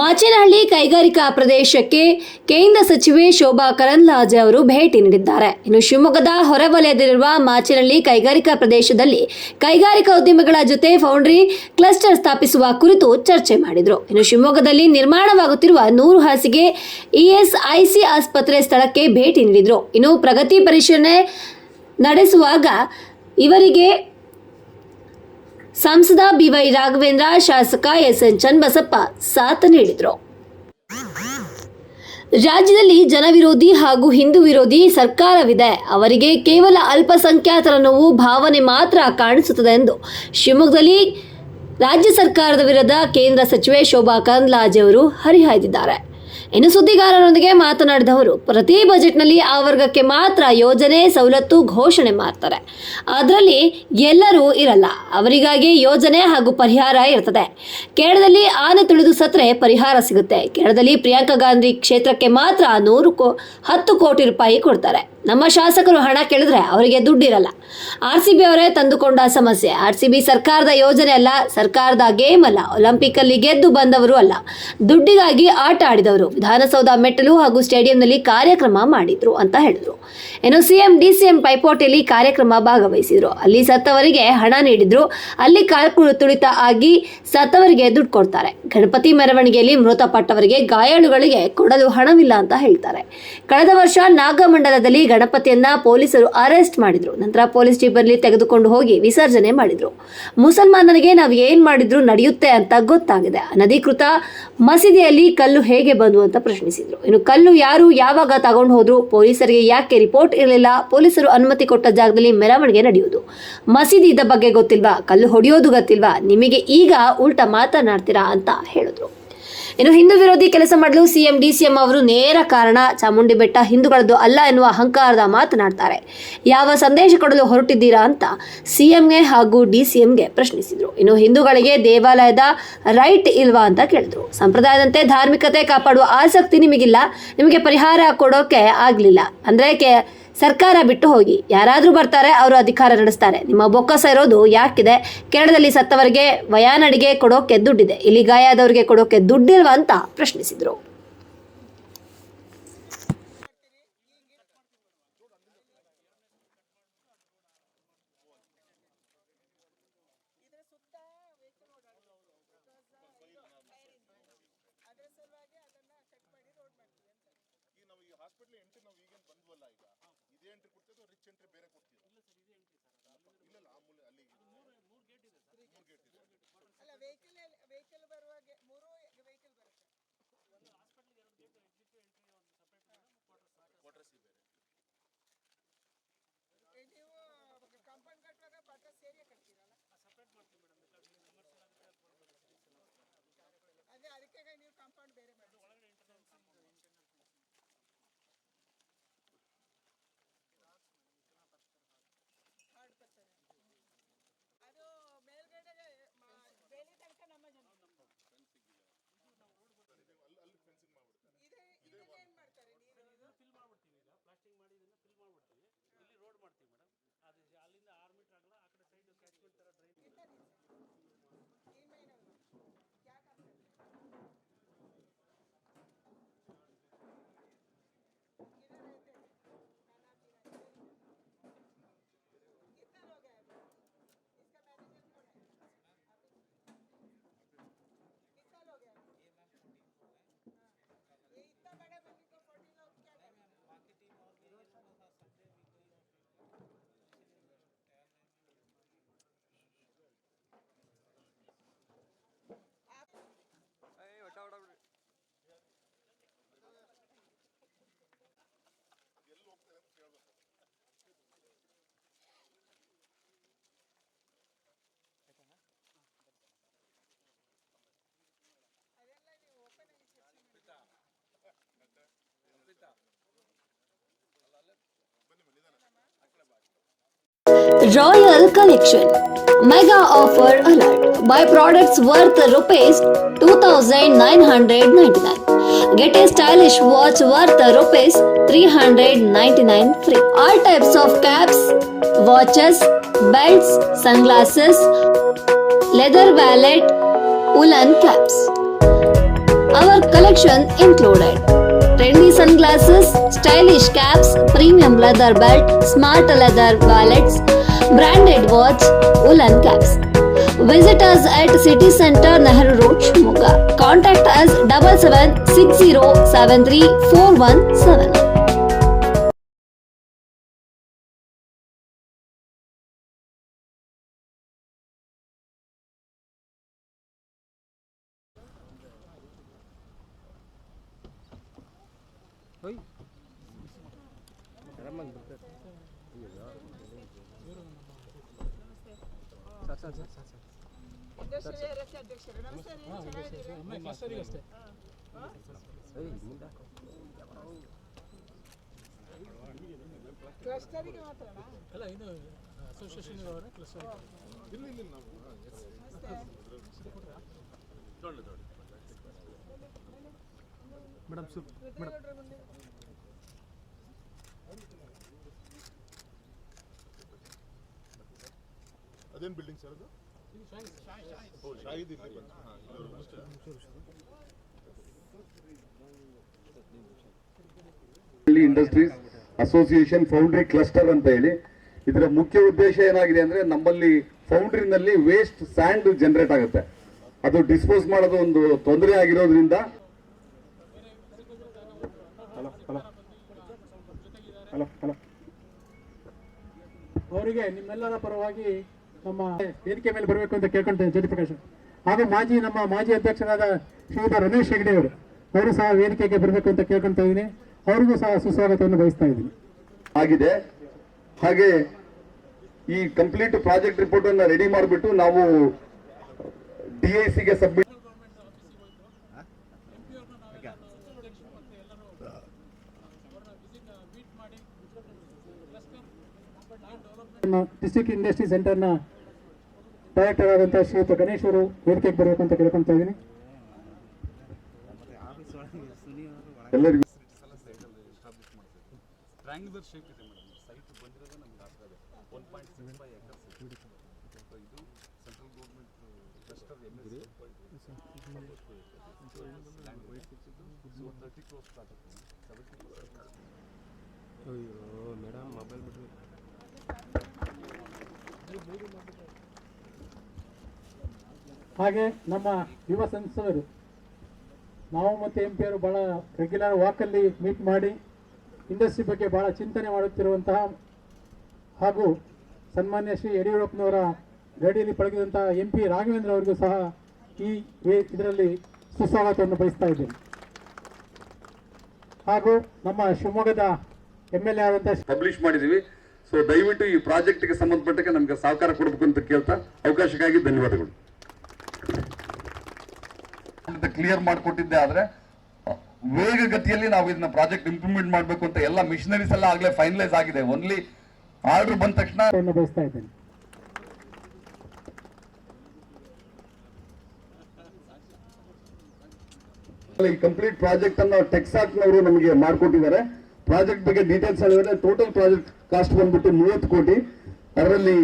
ಮಾಚೇನಹಳ್ಳಿ ಕೈಗಾರಿಕಾ ಪ್ರದೇಶಕ್ಕೆ ಕೇಂದ್ರ ಸಚಿವೆ ಶೋಭಾ ಕರಂದ್ಲಾಜೆ ಅವರು ಭೇಟಿ ನೀಡಿದ್ದಾರೆ. ಇನ್ನು ಶಿವಮೊಗ್ಗದ ಹೊರವಲಯದಲ್ಲಿರುವ ಮಾಚೇನಹಳ್ಳಿ ಕೈಗಾರಿಕಾ ಪ್ರದೇಶದಲ್ಲಿ ಕೈಗಾರಿಕಾ ಉದ್ಯಮಗಳ ಜೊತೆ ಫೌಂಡ್ರಿ ಕ್ಲಸ್ಟರ್ ಸ್ಥಾಪಿಸುವ ಕುರಿತು ಚರ್ಚೆ ಮಾಡಿದರು. ಇನ್ನು ಶಿವಮೊಗ್ಗದಲ್ಲಿ ನಿರ್ಮಾಣವಾಗುತ್ತಿರುವ ನೂರು ಹಾಸಿಗೆ ಇಎಸ್ಐಸಿ ಆಸ್ಪತ್ರೆ ಸ್ಥಳಕ್ಕೆ ಭೇಟಿ ನೀಡಿದರು. ಇನ್ನು ಪ್ರಗತಿ ಪರಿಶೀಲನೆ ನಡೆಸುವಾಗ ಇವರಿಗೆ ಸಂಸದ ಬಿವೈ ರಾಘವೇಂದ್ರ, ಶಾಸಕ ಎಸ್ ಎನ್ ಚನ್ನಬಸಪ್ಪ ಸಾಥ್ ನೀಡಿದರು. ರಾಜ್ಯದಲ್ಲಿ ಜನವಿರೋಧಿ ಹಾಗೂ ಹಿಂದೂ ವಿರೋಧಿ ಸರ್ಕಾರವಿದೆ. ಅವರಿಗೆ ಕೇವಲ ಅಲ್ಪಸಂಖ್ಯಾತರ ನೋವು ಭಾವನೆ ಮಾತ್ರ ಕಾಣಿಸುತ್ತದೆ ಎಂದು ಶಿವಮೊಗ್ಗದಲ್ಲಿ ರಾಜ್ಯ ಸರ್ಕಾರದ ವಿರುದ್ಧ ಕೇಂದ್ರ ಸಚಿವೆ ಶೋಭಾ ಕರಂದ್ಲಾಜೆ ಅವರು ಹರಿಹಾಯ್ದಿದ್ದಾರೆ. ಇನ್ನು ಸುದ್ದಿಗಾರರೊಂದಿಗೆ ಮಾತನಾಡಿದ ಅವರು ಪ್ರತಿ ಬಜೆಟ್ನಲ್ಲಿ ಆ ವರ್ಗಕ್ಕೆ ಮಾತ್ರ ಯೋಜನೆ ಸವಲತ್ತು ಘೋಷಣೆ ಮಾಡ್ತಾರೆ. ಅದರಲ್ಲಿ ಎಲ್ಲರೂ ಇರಲ್ಲ, ಅವರಿಗಾಗಿ ಯೋಜನೆ ಹಾಗೂ ಪರಿಹಾರ ಇರ್ತದೆ. ಕೇರಳದಲ್ಲಿ ಆನೆ ತುಳಿದು ಸತ್ರೆ ಪರಿಹಾರ ಸಿಗುತ್ತೆ. ಕೇರಳದಲ್ಲಿ ಪ್ರಿಯಾಂಕಾ ಗಾಂಧಿ ಕ್ಷೇತ್ರಕ್ಕೆ ಮಾತ್ರ ನೂರು ಕೋ, ಹತ್ತು ಕೋಟಿ ರೂಪಾಯಿ ಕೊಡ್ತಾರೆ. ನಮ್ಮ ಶಾಸಕರು ಹಣ ಕೇಳಿದ್ರೆ ಅವರಿಗೆ ದುಡ್ಡಿರಲ್ಲ. ಆರ್ ಸಿ ಬಿ ಅವರೇ ತಂದುಕೊಂಡ ಸಮಸ್ಯೆ. ಆರ್ ಸಿ ಬಿ ಸರ್ಕಾರದ ಯೋಜನೆ ಅಲ್ಲ, ಸರ್ಕಾರದ ಗೇಮ್ ಅಲ್ಲ ಒಲಿಂಪಿಕ್ ಅಲ್ಲಿ ಗೆದ್ದು ಬಂದವರು ಅಲ್ಲ. ದುಡ್ಡಿಗಾಗಿ ಆಟ ಆಡಿದವರು, ವಿಧಾನಸೌಧ ಮೆಟ್ಟಲು ಹಾಗೂ ಸ್ಟೇಡಿಯಂನಲ್ಲಿ ಕಾರ್ಯಕ್ರಮ ಮಾಡಿದ್ರು ಅಂತ ಹೇಳಿದ್ರು. ಇನ್ನು ಸಿಎಂ ಡಿಸಿಎಂ ಪೈಪೋಟಿಯಲ್ಲಿ ಕಾರ್ಯಕ್ರಮ ಭಾಗವಹಿಸಿದ್ರು. ಅಲ್ಲಿ ಸತ್ತವರಿಗೆ ಹಣ ನೀಡಿದ್ರು. ಅಲ್ಲಿ ಕಾಲ್ಕುಳು ತುಳಿತ ಆಗಿ ಸತ್ತವರಿಗೆ ದುಡ್ಡು ಕೊಡ್ತಾರೆ. ಗಣಪತಿ ಮೆರವಣಿಗೆಯಲ್ಲಿ ಮೃತಪಟ್ಟವರಿಗೆ ಗಾಯಾಳುಗಳಿಗೆ ಕೊಡಲು ಹಣವಿಲ್ಲ ಅಂತ ಹೇಳ್ತಾರೆ. ಕಳೆದ ವರ್ಷ ನಾಗಮಂಡಲದಲ್ಲಿ ಗಣಪತಿಯನ್ನ ಪೊಲೀಸರು ಅರೆಸ್ಟ್ ಮಾಡಿದ್ರು. ನಂತರ ಪೊಲೀಸ್ ಜೀಬಲ್ಲಿ ತೆಗೆದುಕೊಂಡು ಹೋಗಿ ವಿಸರ್ಜನೆ ಮಾಡಿದ್ರು. ಮುಸಲ್ಮಾನರಿಗೆ ನಾವು ಏನ್ ಮಾಡಿದ್ರು ನಡೆಯುತ್ತೆ ಅಂತ ಗೊತ್ತಾಗಿದೆ. ಅನಧಿಕೃತ ಮಸೀದಿಯಲ್ಲಿ ಕಲ್ಲು ಹೇಗೆ ಬಂದು ಅಂತ ಪ್ರಶ್ನಿಸಿದ್ರು. ಇನ್ನು ಕಲ್ಲು ಯಾರು ಯಾವಾಗ ತಗೊಂಡು ಹೋದ್ರು, ಪೊಲೀಸರಿಗೆ ಯಾಕೆ ರಿಪೋರ್ಟ್ ಇರಲಿಲ್ಲ, ಪೊಲೀಸರು ಅನುಮತಿ ಕೊಟ್ಟ ಜಾಗದಲ್ಲಿ ಮೆರವಣಿಗೆ ನಡೆಯುವುದು. ಮಸೀದಿ ಇದ್ದ ಬಗ್ಗೆ ಗೊತ್ತಿಲ್ವಾ, ಕಲ್ಲು ಹೊಡೆಯೋದು ಗೊತ್ತಿಲ್ವಾ, ನಿಮಗೆ ಈಗ ಉಲ್ಟಾ ಮಾತನಾಡ್ತೀರಾ ಅಂತ ಹೇಳಿದ್ರು. ಇನ್ನು ಹಿಂದೂ ವಿರೋಧಿ ಕೆಲಸ ಮಾಡಲು ಸಿಎಂ, ಡಿಸಿಎಂ ಅವರು ನೇರ ಕಾರಣ. ಚಾಮುಂಡಿ ಬೆಟ್ಟ ಹಿಂದೂಗಳದ್ದು ಅಲ್ಲ ಎನ್ನುವ ಅಹಂಕಾರದ ಮಾತನಾಡ್ತಾರೆ. ಯಾವ ಸಂದೇಶ ಕೊಡಲು ಹೊರಟಿದ್ದೀರಾ ಅಂತ ಸಿಎಂಗೆ ಹಾಗೂ ಡಿಸಿಎಂಗೆ ಪ್ರಶ್ನಿಸಿದರು. ಇನ್ನು ಹಿಂದೂಗಳಿಗೆ ದೇವಾಲಯದ ರೈಟ್ ಇಲ್ವಾ ಅಂತ ಕೇಳಿದ್ರು. ಸಂಪ್ರದಾಯದಂತೆ ಧಾರ್ಮಿಕತೆ ಕಾಪಾಡುವ ಆಸಕ್ತಿ ನಿಮಗಿಲ್ಲ. ನಿಮಗೆ ಪರಿಹಾರ ಕೊಡೋಕೆ ಆಗಲಿಲ್ಲ. ಅಂದ್ರೆ ಕೆ ಸರ್ಕಾರ ಬಿಟ್ಟು ಹೋಗಿ. ಯಾರಾದರೂ ಬರ್ತಾರೆ, ಅವರು ಅಧಿಕಾರ ನಡೆಸ್ತಾರೆ. ನಿಮ್ಮ ಬೊಕ್ಕಸ ಇರೋದು ಯಾಕಿದೆ? ಕೇರಳದಲ್ಲಿ ಸತ್ತವರಿಗೆ ವಯಾನಡಿಗೆ ಕೊಡೋಕೆ ದುಡ್ಡಿದೆ. ಇಲ್ಲಿ ಗಾಯ ಆದವರಿಗೆ ಕೊಡೋಕೆ ದುಡ್ಡಿಲ್ವಾ ಅಂತ ಪ್ರಶ್ನಿಸಿದ್ರು ಇದ್ರ ಸುತ್ತ ವೆಹಿಕಲ್ ಓಡಾಡ್ಬೋದು ಅದ್ರ ಸಲುವಾಗಿ ಅದನ್ನ ಕಟ್ ಮಾಡಿ ರೋಡ್ ಮಾಡ್ತೀವಿ ಅಂತ ಈಗ ನಾವು ಈ ಹಾಸ್ಪಿಟ್ಲ್ ಎಂಟ್ರಿ ನಾವು ಈಗೇನು ಬಂದ್ವಲ್ಲ ಈಗ ಇದೇ ಎಂಟ್ರಿ ಕೊಡ್ತೀವಿ ಅಥವಾ ರಿಚ್ ಎಂಟ್ರಿ ಬೇರೆ ಕೊಡ್ತೀವಿ ಇಲ್ಲ ಸರ್ ಇದೇ ಎಂಟ್ರಿ ಸರ್ ಇಲ್ಲ ಆ ಮೂಲೆ ಅಲ್ಲಿ ಮೂರು ಗೇಟ್ ಇದೆ ಸರ್ ಮೂರು ಗೇಟ್ ಇದೆ ಅಲ್ಲ ವೆಹಿಕಲ್ ವೆಹಿಕಲ್ ಬರುವಾಗ ಮೂರು ವೆಹಿಕಲ್ ಬರುತ್ತೆ ಕ್ವಾರ್ಟರ್ಸ್ ಬೇರೆ ಏ, ನೀವು ಕಾಂಪೌಂಡ್ ಕಟ್ಟುವಾಗ ಪಟ್ಟ ಸೇರಿಯೇ ಕಟ್ತೀರಲ್ಲ ಅದೇ ಅದಕ್ಕೆ ನೀವು ಕಾಂಪೌಂಡ್ ಬೇರೆ ಮಾಡಿ ಹಾರ್ಡ್ ಬರ್ತಾರೆ ಅದು ಮೇಲ್ಗಡೆಗೆ ಮ- ಬೇಲಿ ತನಕ ನಮ್ಮ ಜನ ಅಲ್ಲಿ ಅಲ್ಲಿ ಫೆನ್ಸಿಂಗ್ ಮಾಡ್ಬಿಡ್ತಾರೆ ಇದೆ ಇದನ್ನ ಏನ್ ಮಾಡ್ತಾರೆ ನೀರು ಇದು ಫಿಲ್ ಮಾಡ್ಬಿಡ್ತೀವಿ ಈಗ ಪ್ಲಾಸ್ಟಿಂಗ್ ಮಾಡಿ ಇದನ್ನ ಫಿಲ್ ಮಾಡ್ಬಿಡ್ತೀವಿ ಇಲ್ಲಿ ರೋಡ್ ಮಾಡ್ತೀವಿ madam Royal Collection. Mega Offer Alert. Buy products worth rupees 2999 Get a stylish watch worth rupees 399 free. All types of caps, watches, belts, sunglasses, leather wallet, woolen caps. Our collection included trendy sunglasses, stylish caps, premium leather belt, smart leather wallets, branded watch, woolen caps. Visit us at City Center, Nehru Road, Shimoga. Contact us 7760734171. ರೀ, ಚೆನ್ನಾಗಿದ್ದೀರಾ? ಕ್ಲಸ್ಟರಿಗೆ ಮಾತ್ರನಾ ಅಲ್ಲ ಇದು association ಅವರ cluster madam soup madam ಅದೇನು building sir ಅದು? ಓ ಶಾಹಿದ್ ಇಲ್ಲಿ ಬಂತು. ಹಾ, ಇಲ್ಲಿವರೆಗೂ ಇಂಡಸ್ಟ್ರೀಸ್ ಅಸೋಸಿಯೇಷನ್ ಫೌಂಡ್ರಿ ಕ್ಲಸ್ಟರ್ ಅಂತ ಹೇಳಿ. ಇದರ ಮುಖ್ಯ ಉದ್ದೇಶ ಏನಾಗಿದೆ ಅಂದ್ರೆ ನಮ್ಮಲ್ಲಿ ಫೌಂಡ್ರಿನಲ್ಲಿ ವೇಸ್ಟ್ ಸ್ಯಾಂಡ್ ಜನರೇಟ್ ಆಗುತ್ತೆ. ಅದು ಡಿಸ್ಪೋಸ್ ಮಾಡೋದು ಒಂದು ತೊಂದರೆ ಆಗಿರೋದ್ರಿಂದ. ಅವರಿಗೆ ನಿಮ್ಮೆಲ್ಲರ ಪರವಾಗಿ ನಮ್ಮ ವೇದಿಕೆ ಮೇಲೆ ಬರಬೇಕು ಅಂತ ಕೇಳ್ಕೊಳ್ತೇನೆ ಜಯಪ್ರಕಾಶ್ ಹಾಗೂ ಮಾಜಿ ನಮ್ಮ ಮಾಜಿ ಅಧ್ಯಕ್ಷರಾದ ಶ್ರೀಯುತ ರಮೇಶ್ ಹೆಗ್ಡೆ ಅವರು. ಅವರು ಸಹ ವೇದಿಕೆಗೆ ಬರಬೇಕು ಅಂತ ಕೇಳ್ಕೊಳ್ತಾ ಇದ್ದೀನಿ. ಅವರಿಗೂ ಸಹ ಸುಸ್ವಾಗತವನ್ನು ಬಯಸ್ತಾ ಇದ್ದೀನಿ. ಆಗಿದೆ. ಹಾಗೆ ಈ ಕಂಪ್ಲೀಟ್ ಪ್ರಾಜೆಕ್ಟ್ ರಿಪೋರ್ಟ್ ಅನ್ನ ರೆಡಿ ಮಾಡಿಬಿಟ್ಟು ನಾವು ಡಿ ಐ ಸಿಗೆ ಸಬ್ಮಿಟ್ ಡಿಸ್ಟ್ರಿಕ್ಟ್ ಇಂಡಸ್ಟ್ರಿ ಸೆಂಟರ್ನ ಡೈರೆಕ್ಟರ್ ಆದಂತಹ ಶ್ರೀಯುತ ಗಣೇಶ್ ಅವರು ವೇದಿಕೆಗೆ ಬರಬೇಕು ಅಂತ ಕೇಳ್ಕೊಳ್ತಾ ಇದ್ದೀನಿ. ಎಲ್ಲರಿಗೂ ಇದೆ ಮೇಡಮ್ ಮೊಬೈಲ್ ಬಂದಿರೋದು ಹಾಗೆ ನಮ್ಮ ಯುವ ಸಂಸದರು ನಾವು ಮತ್ತು ಎಂ ಪಿಯವರು ಭಾಳ ರೆಗ್ಯುಲರ್ ವಾಕಲ್ಲಿ ಮೀಟ್ ಮಾಡಿ ಇಂಡಸ್ಟ್ರಿ ಬಗ್ಗೆ ಭಾಳ ಚಿಂತನೆ ಮಾಡುತ್ತಿರುವಂತಹ ಹಾಗೂ ಸನ್ಮಾನ್ಯ ಶ್ರೀ ಯಡಿಯೂರಪ್ಪನವರ ಗಡಿಯಲ್ಲಿ ಪಳಗಿದಂತಹ ಎಂ ಪಿ ರಾಘವೇಂದ್ರ ಅವರಿಗೂ ಸಹ ಈ ಇದರಲ್ಲಿ ಸುಸ್ವಾಗತವನ್ನು ಬಯಸ್ತಾ ಇದ್ದೇನೆ. ಹಾಗೂ ನಮ್ಮ ಶಿವಮೊಗ್ಗದ ಎಂ ಎಲ್ ಎ ಪಬ್ಲಿಷ್ ಮಾಡಿದೀವಿ ಸೊ ದಯವಿಟ್ಟು ಈ ಪ್ರಾಜೆಕ್ಟ್ಗೆ ಸಂಬಂಧಪಟ್ಟಕ್ಕೆ ನಮಗೆ ಸಹಕಾರ ಕೊಡಬೇಕು ಅಂತ ಕೇಳ್ತಾ ಅವಕಾಶಕ್ಕಾಗಿ ಧನ್ಯವಾದಗಳು. ಕ್ಲಿಯರ್ ಮಾಡಿಕೊಟ್ಟಿದ್ದೆ ಆದ್ರೆ ವೇಗಗತಿಯಲ್ಲಿ ನಾವು ಇದನ್ನ ಪ್ರಾಜೆಕ್ಟ್ ಇಂಪ್ಲಿಮೆಂಟ್ ಮಾಡಬೇಕು ಅಂತ ಎಲ್ಲ ಮಿಷನರೀಸ್ ಎಲ್ಲ ಆಗ್ಲೇ ಫೈನಲೈಸ್ ಆಗಿದೆ. ಓನ್ಲಿ ಆರ್ಡರ್ ಬಂದ ತಕ್ಷಣ ಈ ಕಂಪ್ಲೀಟ್ ಪ್ರಾಜೆಕ್ಟ್ ಅನ್ನು ಟೆಕ್ಸಾಕ್ನವರು ನಮಗೆ ಮಾಡಿಕೊಟ್ಟಿದ್ದಾರೆ. ಪ್ರಾಜೆಕ್ಟ್ ಬಗ್ಗೆ ಡೀಟೇಲ್ಸ್ ಹೇಳಿದ್ರೆ ಟೋಟಲ್ ಪ್ರಾಜೆಕ್ಟ್ ಕಾಸ್ಟ್ ಬಂದ್ಬಿಟ್ಟು ಮೂವತ್ತು ಕೋಟಿ. ಅದರಲ್ಲಿ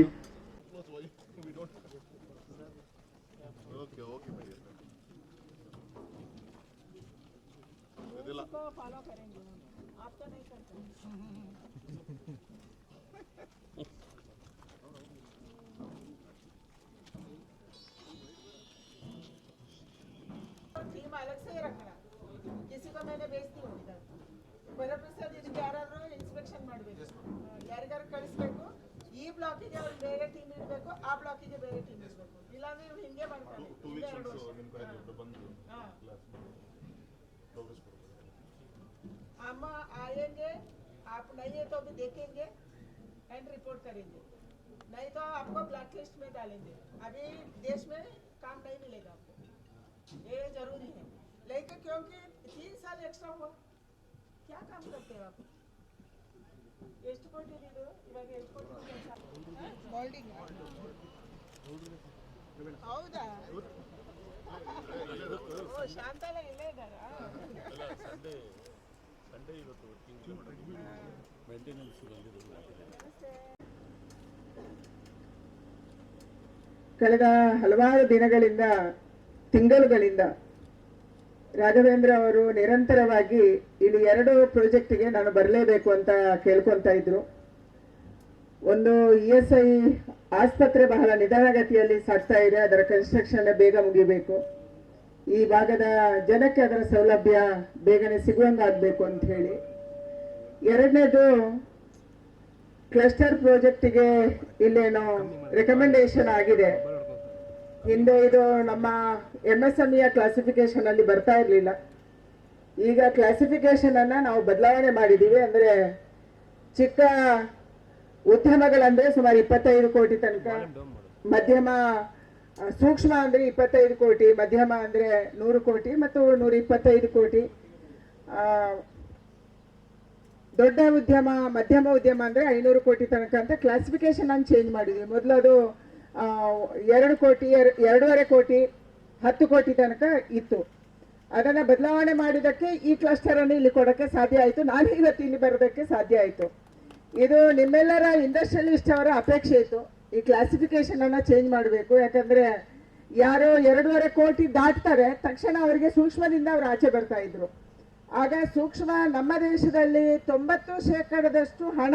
ಇರಬೇಕು ಆ ಬ್ಲಾಕಿಗೆ ಬೇರೆ ಟೀಮ್ ಇರಬೇಕು ಇಲ್ಲಾಂದ್ರೆ ಇವ್ರು ಹಿಂಗೆ ಮಾಡ್ತಾರೆ ಟೂ ಹಿಂಗೆ ವೀಕ್ಸ್ ಎರಡು ವರ್ಷ ನಿಮ್ಗೆ ಬಂದು हाँ ಕ್ಲಾಸ್ ಪ್ರೋಗ್ರೆಸ್ ಕೊಡ್ಬೇಕು हम आएंगे आप नहीं है तो भी देखेंगे एंड रिपोर्ट करेंगे नहीं तो आपको ब्लैक लिस्ट में डालेंगे अभी देश में काम नहीं मिलेगा आपको ये जरूरी है लेकिन क्योंकि तीन साल एक्स्ट्रा हुआ क्या काम करते हो आप ಎಷ್ಟು ಕೊಟ್ಟಿದ್ದು ಇವಾಗ ಎಷ್ಟು ಕೊಟ್ಟಿದ್ದು ಗೋಲ್ಡಿಂಗ್ ಹೌದಾ? ಓ ಶಾಂತಾಲ ಇಲ್ಲೇ ಇದ್ದಾರಾ? ಸಂಡೇ ಸಂಡೇ ಇವತ್ತು ವರ್ಕಿಂಗ್ ಮೇಂಟೆನೆನ್ಸ್ ಬಂದಿರೋದು ಕಳೆದ ಹಲವಾರು ದಿನಗಳಿಂದ ತಿಂಗಳುಗಳಿಂದ ರಾಘವೇಂದ್ರ ಅವರು ನಿರಂತರವಾಗಿ ಇಲ್ಲಿ ಎರಡು ಪ್ರಾಜೆಕ್ಟ್ಗೆ ನಾನು ಬರಲೇಬೇಕು ಅಂತ ಕೇಳ್ಕೊತಾ ಇದ್ರು. ಒಂದು ಇ ಎಸ್ ಐ ಆಸ್ಪತ್ರೆ ಬಹಳ ನಿಧಾನಗತಿಯಲ್ಲಿ ಸಾಗ್ತಾ ಇದೆ, ಅದರ ಕನ್ಸ್ಟ್ರಕ್ಷನ್ ಬೇಗ ಮುಗಿಬೇಕು. ಈ ಭಾಗದ ಜನಕ್ಕೆ ಅದರ ಸೌಲಭ್ಯ ಬೇಗನೆ ಸಿಗುವಂಗಾಗಬೇಕು ಅಂತ ಹೇಳಿ. ಎರಡನೇದು ಕ್ಲಸ್ಟರ್ ಪ್ರಾಜೆಕ್ಟಿಗೆ ಇಲ್ಲೇನೋ ರೆಕಮೆಂಡೇಶನ್ ಆಗಿದೆ. ಹಿಂದೆ ಇದು ನಮ್ಮ ಎಂ ಎಸ್ ಎಂ ಕ್ಲಾಸಿಫಿಕೇಶನ್ ಅಲ್ಲಿ ಬರ್ತಾ ಇರಲಿಲ್ಲ. ಈಗ ಕ್ಲಾಸಿಫಿಕೇಶನ್ ಅನ್ನ ನಾವು ಬದಲಾವಣೆ ಮಾಡಿದ್ದೀವಿ ಅಂದ್ರೆ ಚಿಕ್ಕ ಉದ್ಯಮಗಳಂದ್ರೆ ಸುಮಾರು ಇಪ್ಪತ್ತೈದು ಕೋಟಿ ತನಕ. ಮಧ್ಯಮ ಸೂಕ್ಷ್ಮ ಅಂದ್ರೆ ಇಪ್ಪತ್ತೈದು ಕೋಟಿ ಮಧ್ಯಮ ಅಂದ್ರೆ ನೂರು ಕೋಟಿ ಮತ್ತು ನೂರ ಇಪ್ಪತ್ತೈದು ಕೋಟಿ. ಆ, ದೊಡ್ಡ ಉದ್ಯಮ ಮಧ್ಯಮ ಉದ್ಯಮ ಅಂದ್ರೆ ಐನೂರು ಕೋಟಿ ತನಕ ಅಂತ ಕ್ಲಾಸಿಫಿಕೇಶನ್ ಅನ್ನು ಚೇಂಜ್ ಮಾಡಿದ್ವಿ. ಮೊದಲು ಅದು ಎರಡು ಕೋಟಿ ಎರ- ಎರಡೂವರೆ ಕೋಟಿ ಹತ್ತು ಕೋಟಿ ತನಕ ಇತ್ತು. ಅದನ್ನ ಬದಲಾವಣೆ ಮಾಡಿದ್ದಕ್ಕೆ ಈ ಕ್ಲಸ್ಟರ್ ಅನ್ನು ಇಲ್ಲಿ ಕೊಡಕ್ಕೆ ಸಾಧ್ಯ ಆಯಿತು. ನಾನು ಇವತ್ತು ಇಲ್ಲಿ ಬರೋದಕ್ಕೆ ಸಾಧ್ಯ ಆಯಿತು. ಇದು ನಿಮ್ಮೆಲ್ಲರ ಇಂಡಸ್ಟ್ರಿಯಲಿಸ್ಟ್ ಅವರ ಅಪೇಕ್ಷೆ ಇತ್ತು. ಈ ಕ್ಲಾಸಿಫಿಕೇಶನ್ ಅನ್ನ ಚೇಂಜ್ ಮಾಡಬೇಕು. ಯಾಕಂದ್ರೆ ಯಾರೋ ಎರಡೂವರೆ ಕೋಟಿ ದಾಟ್ತಾರೆ. ತಕ್ಷಣ ಅವರಿಗೆ ಸೂಕ್ಷ್ಮದಿಂದ ಅವ್ರು ಆಚೆ ಬರ್ತಾ ಇದ್ರು. ಆಗ ಸೂಕ್ಷ್ಮ ನಮ್ಮ ದೇಶದಲ್ಲಿ ತೊಂಬತ್ತು ಶೇಕಡದಷ್ಟು ಹಣ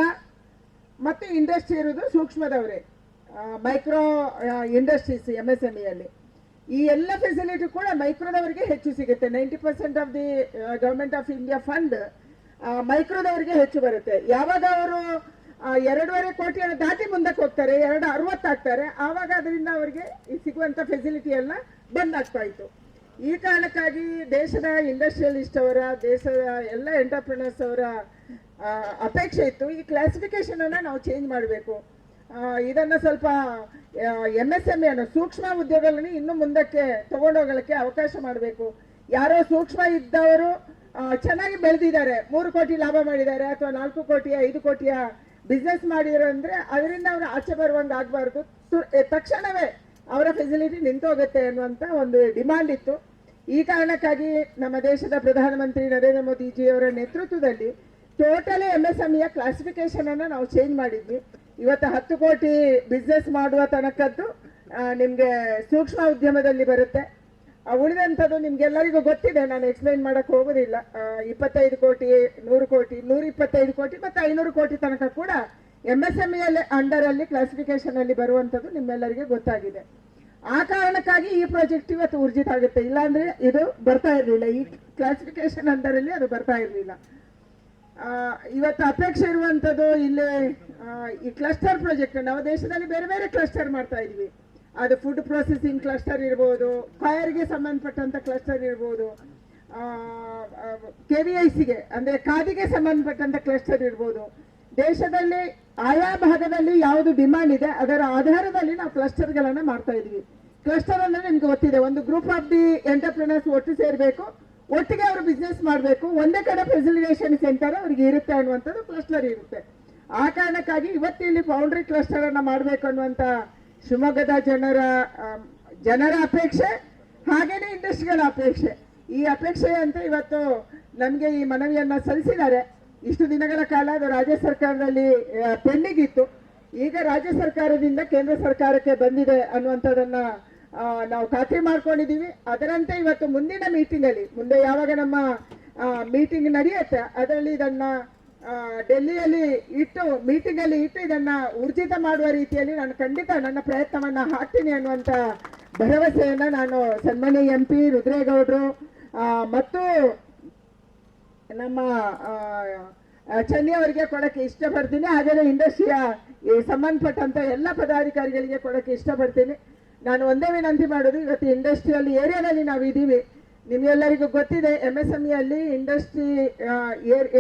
ಮತ್ತು ಇಂಡಸ್ಟ್ರಿ ಇರೋದು ಸೂಕ್ಷ್ಮದವರೇ. Micro industries M S M ಇಯಲ್ಲಿ ಈ ಎಲ್ಲ ಫೆಸಿಲಿಟಿ ಕೂಡ ಮೈಕ್ರೋದವರಿಗೆ ಹೆಚ್ಚು ಸಿಗುತ್ತೆ. Ninety percent of the government of India fund ಮೈಕ್ರೋದವರಿಗೆ ಹೆಚ್ಚು ಬರುತ್ತೆ. ಯಾವಾಗ ಅವರು ಎರಡೂವರೆ ಕೋಟಿಯನ್ನು ದಾಟಿ ಮುಂದಕ್ಕೆ ಹೋಗ್ತಾರೆ, ಎರಡು ಅರವತ್ತಾಗ್ತಾರೆ, ಆವಾಗ ಅದರಿಂದ ಅವರಿಗೆ ಈ ಸಿಗುವಂಥ ಫೆಸಿಲಿಟಿ ಎಲ್ಲ ಆಗ್ತಾ ಇತ್ತು. ಈ ಕಾರಣಕ್ಕಾಗಿ ದೇಶದ ಇಂಡಸ್ಟ್ರಿಯಲಿಸ್ಟ್ ಅವರ, ದೇಶದ ಎಲ್ಲ ಎಂಟರ್ಪ್ರಿನರ್ಸ್ ಅವರ ಅಪೇಕ್ಷೆ ಇತ್ತು. ಈ ಕ್ಲಾಸಿಫಿಕೇಶನ್ ಅನ್ನ ನಾವು ಚೇಂಜ್ ಮಾಡಬೇಕು. ಇದನ್ನು ಸ್ವಲ್ಪ ಎಂ ಎಸ್ ಎಂ ಅನ್ನು ಸೂಕ್ಷ್ಮ ಉದ್ಯೋಗಗಳನ್ನು ಇನ್ನು ಮುಂದಕ್ಕೆ ತಗೊಂಡೋಗಲಿಕ್ಕೆ ಅವಕಾಶ ಮಾಡಬೇಕು. ಯಾರೋ ಸೂಕ್ಷ್ಮ ಇದ್ದವರು ಚೆನ್ನಾಗಿ ಬೆಳೆದಿದ್ದಾರೆ. ಮೂರು ಕೋಟಿ ಲಾಭ ಮಾಡಿದ್ದಾರೆ ಅಥವಾ ನಾಲ್ಕು ಕೋಟಿಯ, ಐದು ಕೋಟಿಯ ಬಿಸ್ನೆಸ್ ಮಾಡಿದ್ರು ಅಂದ್ರೆ ಅದರಿಂದ ಅವರು ಆಚೆ ಬರುವಂಗೆ ಆಗಬಾರ್ದು. ತಕ್ಷಣವೇ ಅವರ ಫೆಸಿಲಿಟಿ ನಿಂತೋಗುತ್ತೆ ಅನ್ನುವಂಥ ಒಂದು ಡಿಮಾಂಡ್ ಇತ್ತು. ಈ ಕಾರಣಕ್ಕಾಗಿ ನಮ್ಮ ದೇಶದ ಪ್ರಧಾನಮಂತ್ರಿ ನರೇಂದ್ರ ಮೋದಿಜಿಯವರ ನೇತೃತ್ವದಲ್ಲಿ ಟೋಟಲಿ ಎಂ ಎಸ್ ಎಂಇಯ ಕ್ಲಾಸಿಫಿಕೇಶನ್ ಅನ್ನು ನಾವು ಚೇಂಜ್ ಮಾಡಿದ್ವಿ. ಇವತ್ತು ಹತ್ತು ಕೋಟಿ ಬಿಸ್ನೆಸ್ ಮಾಡುವ ತನಕದ್ದು ನಿಮಗೆ ಸೂಕ್ಷ್ಮ ಉದ್ಯಮದಲ್ಲಿ ಬರುತ್ತೆ. ಆ, ಉಳಿದಂಥದ್ದು ನಿಮ್ಗೆಲ್ಲರಿಗೂ ಗೊತ್ತಿದೆ ನಾನು ಎಕ್ಸ್ಪ್ಲೈನ್ ಮಾಡಕ್ ಹೋಗೋದಿಲ್ಲ. ಇಪ್ಪತ್ತೈದು ಕೋಟಿ ನೂರು ಕೋಟಿ ನೂರ ಇಪ್ಪತ್ತೈದು ಕೋಟಿ ಮತ್ತು ಐನೂರು ಕೋಟಿ ತನಕ ಕೂಡ M S M L under ಅಲ್ಲಿ ಕ್ಲಾಸಿಫಿಕೇಶನ್ ಅಲ್ಲಿ ಬರುವಂಥದ್ದು ನಿಮ್ಮೆಲ್ಲರಿಗೆ ಗೊತ್ತಾಗಿದೆ. ಆ ಕಾರಣಕ್ಕಾಗಿ ಈ ಪ್ರಾಜೆಕ್ಟ್ ಇವತ್ತು ಊರ್ಜಿತ ಆಗುತ್ತೆ. ಇಲ್ಲಾಂದ್ರೆ ಇದು ಬರ್ತಾ ಇರಲಿಲ್ಲ. ಈ ಕ್ಲಾಸಿಫಿಕೇಶನ್ ಅಂಡರ್ ಅಲ್ಲಿ ಅದು ಬರ್ತಾ ಇರಲಿಲ್ಲ. ಇವತ್ತು ಅಪೇಕ್ಷೆ ಇರುವಂಥದ್ದು ಇಲ್ಲಿ ಈ ಕ್ಲಸ್ಟರ್ ಪ್ರಾಜೆಕ್ಟ್ ನಾವು ದೇಶದಲ್ಲಿ ಬೇರೆ ಬೇರೆ ಕ್ಲಸ್ಟರ್ ಮಾಡ್ತಾ ಇದ್ವಿ. ಅದು ಫುಡ್ ಪ್ರೊಸೆಸಿಂಗ್ ಕ್ಲಸ್ಟರ್ ಇರ್ಬೋದು ಫೈರ್ಗೆ ಸಂಬಂಧಪಟ್ಟಂಥ ಕ್ಲಸ್ಟರ್ ಇರ್ಬೋದು ಕೆ ವಿ ಐ ಸಿಗೆ ಅಂದರೆ ಖಾದಿಗೆ ಸಂಬಂಧಪಟ್ಟಂಥ ಕ್ಲಸ್ಟರ್ ಇರ್ಬೋದು. ದೇಶದಲ್ಲಿ ಆಯಾ ಭಾಗದಲ್ಲಿ ಯಾವುದು ಡಿಮ್ಯಾಂಡ್ ಇದೆ, ಅದರ ಆಧಾರದಲ್ಲಿ ನಾವು ಕ್ಲಸ್ಟರ್ಗಳನ್ನು ಮಾಡ್ತಾ ಇದ್ವಿ. ಕ್ಲಸ್ಟರ್ ಅಂದರೆ ನಿಮ್ಗೆ ಗೊತ್ತಿದೆ, ಒಂದು ಗ್ರೂಪ್ ಆಫ್ ದಿ ಎಂಟರ್ಪ್ರಿನರ್ಸ್ ಒಟ್ಟು ಸೇರಬೇಕು, ಒಟ್ಟಿಗೆ ಅವರು ಬಿಸ್ನೆಸ್ ಮಾಡಬೇಕು, ಒಂದೇ ಕಡೆ ಫೆಸಿಲಿಟೇಷನ್ ಸೆಂಟರ್ ಅವ್ರಿಗೆ ಇರುತ್ತೆ ಅನ್ನುವಂಥದ್ದು ಕ್ಲಸ್ಟರ್ ಇರುತ್ತೆ. ಆ ಕಾರಣಕ್ಕಾಗಿ ಇವತ್ತು ಇಲ್ಲಿ ಬೌಂಡ್ರಿ ಕ್ಲಸ್ಟರನ್ನು ಮಾಡಬೇಕು ಅನ್ನುವಂಥ ಶಿವಮೊಗ್ಗದ ಜನರ ಜನರ ಅಪೇಕ್ಷೆ, ಹಾಗೇನೆ ಇಂಡಸ್ಟ್ರಿಗಳ ಅಪೇಕ್ಷೆ. ಈ ಅಪೇಕ್ಷೆ ಅಂತ ಇವತ್ತು ನಮಗೆ ಈ ಮನವಿಯನ್ನು ಸಲ್ಲಿಸಿದ್ದಾರೆ. ಇಷ್ಟು ದಿನಗಳ ಕಾಲ ಅದು ರಾಜ್ಯ ಸರ್ಕಾರದಲ್ಲಿ ಪೆಂಡಿಂಗ್ ಇತ್ತು ಈಗ ರಾಜ್ಯ ಸರ್ಕಾರದಿಂದ ಕೇಂದ್ರ ಸರ್ಕಾರಕ್ಕೆ ಬಂದಿದೆ ಅನ್ನುವಂಥದ್ದನ್ನು ನಾವು ಖಾತ್ರಿ ಮಾಡ್ಕೊಂಡಿದ್ದೀವಿ. ಅದರಂತೆ ಇವತ್ತು ಮುಂದಿನ ಮೀಟಿಂಗಲ್ಲಿ ಮುಂದೆ ಯಾವಾಗ ನಮ್ಮ ಮೀಟಿಂಗ್ ನಡೆಯುತ್ತೆ, ಅದರಲ್ಲಿ ಇದನ್ನ ಡೆಲ್ಲಿಯಲ್ಲಿ ಇಟ್ಟು ಮೀಟಿಂಗ್ ಅಲ್ಲಿ ಇಟ್ಟು ಇದನ್ನ ಊರ್ಜಿತ ಮಾಡುವ ರೀತಿಯಲ್ಲಿ ನಾನು ಖಂಡಿತ ನನ್ನ ಪ್ರಯತ್ನವನ್ನ ಹಾಕ್ತೀನಿ ಅನ್ನುವಂತ ಭರವಸೆಯನ್ನ ನಾನು ಸನ್ಮಾನ್ಯ ಎಂ ಪಿ ರುದ್ರೇಗೌಡರು ಮತ್ತು ನಮ್ಮ ಚನ್ನಿ ಅವರಿಗೆ ಕೊಡಕ್ಕೆ ಇಷ್ಟಪಡ್ತೀನಿ. ಹಾಗೆಯೇ ಇಂಡಸ್ಟ್ರಿಯ ಸಂಬಂಧಪಟ್ಟಂತ ಎಲ್ಲ ಪದಾಧಿಕಾರಿಗಳಿಗೆ ಕೊಡಕ್ಕೆ ಇಷ್ಟಪಡ್ತೀನಿ. ನಾನು ಒಂದೇ ವಿನಂತಿ ಮಾಡೋದು ಇವತ್ತು ಇಂಡಸ್ಟ್ರಿಯಲ್ ಏರಿಯಾದಲ್ಲಿ ನಾವು ಇದ್ದೀವಿ ನಿಮ್ಗೆಲ್ಲರಿಗೂ ಗೊತ್ತಿದೆ ಎಂ ಎಸ್ ಎಂ ಅಲ್ಲಿ ಇಂಡಸ್ಟ್ರಿ